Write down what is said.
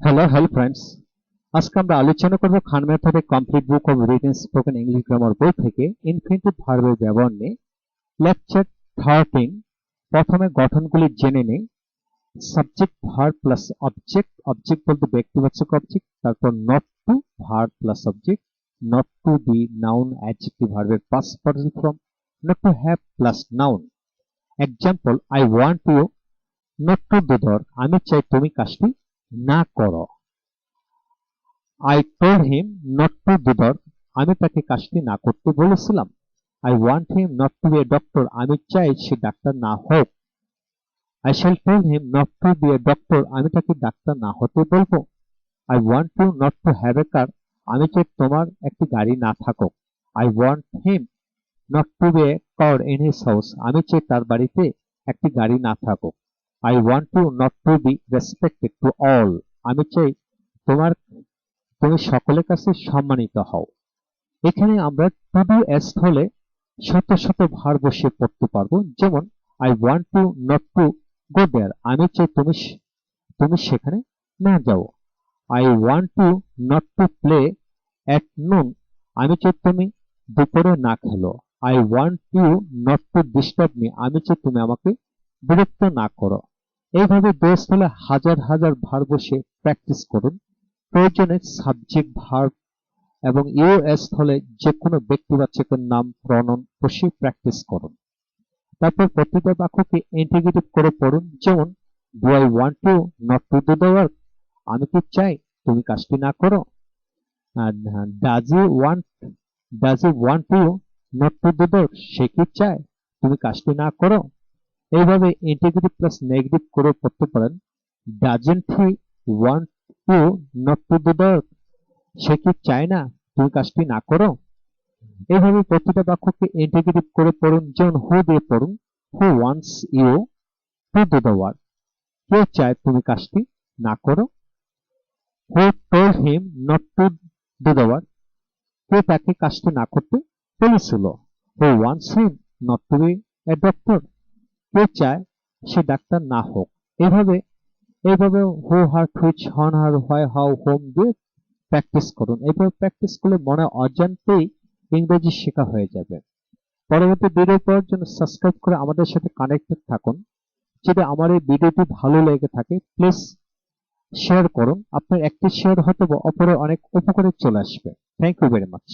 Hello hello friends আজকে আমরা আলোচনা করব খান মেথডে complete book of written spoken English grammar বই থেকে ইনফিনিটিভ ভার্বের ব্যবহার নিয়ে লেকচার থার্টিন প্রথমে গঠনগুলি জেনে নেই। Subject verb plus object object বলতে ব্যক্তিবাচক অবজেক্ট তারপর not to verb plus object not to be noun adjective ভার্বের past person form not to have plus noun example I want you not to do দর আমি চাই তুমি কাজটি না করো। I told him not to do আমি তাকে কাজটি না করতে বলেছিলাম। I want him not to be a doctor আমি চাই সে ডাক্তার না হোক। I shall tell him not to be a doctor আমি তাকে ডাক্তার না হতে বলব। I want to not to have a car আমি চাই তোমার একটি গাড়ি না থাকুক। I want him not to be a car in his house আমি চাই তার বাড়িতে একটি গাড়ি না থাকুক। I want to not to be respected to all আমি চাই তোমার, তুমি সকলের কাছে সম্মানিত হও। এখানে আমরা টু ডু এস হলে শত শত ভার বসিয়ে পড়তে পারব। যেমন I want to not to go there আমি চাই তুমি তুমি সেখানে না যাও। I want to not to play at noon আমি চাই তুমি দুপুরে না খেলো। I want you not to disturb me আমি চাই তুমি আমাকে বিরক্ত না করো। এইভাবে দোষ হলে হাজার হাজার ভার বসে প্র্যাকটিস করুন। প্রয়োজনে সাবজেক্ট ভার্ব এবং ইউএস হলে যে কোনো ব্যক্তিবাচকের নাম প্রণন বসে প্র্যাকটিস করুন। তারপর প্রতিটা বাক্যকে ইন্টিগ্রেটিভ করে পড়ুন। যেমন do I want to not to do the work আমি কি চাই? তুমি কাজটি না করো। Does you want does you want to not to do the সে কি চায়? তুমি কাজটি না করো? এইভাবে ইন্টিগ্রেটিভ প্লাস নেগেটিভ করে করতে পারেন। Doesn't he want to not to the সে কি চায় না তুমি কাজটি না করো? এইভাবে প্রতিটা বাক্যকে ইন্টিগ্রেটিভ করে পড়ুন। যেমন হু দিয়ে পড়ুন? Who wants you to do the work কে চায় তুমি কাজটি না করো? Who told him not to do the work কে তাকে কাজটি না করতে বলেছিল? Who wants him not to be a doctor কে চায় সে ডাক্তার না হোক। এভাবে এইভাবে who her which, whom, her, why, how, home দিয়ে প্র্যাকটিস করুন। এইভাবে প্র্যাকটিস করলে মনে অজান্তেই ইংরেজি শেখা হয়ে যাবে। পরবর্তী ভিডিও পাওয়ার জন্য সাবস্ক্রাইব করে আমাদের সাথে কানেক্টেড থাকুন। যদি আমার এই ভিডিওটি ভালো লেগে থাকে প্লিজ শেয়ার করুন। আপনার একটি শেয়ার হয়তো বা অপরের অনেক উপকারে চলে আসবে। Thank you very much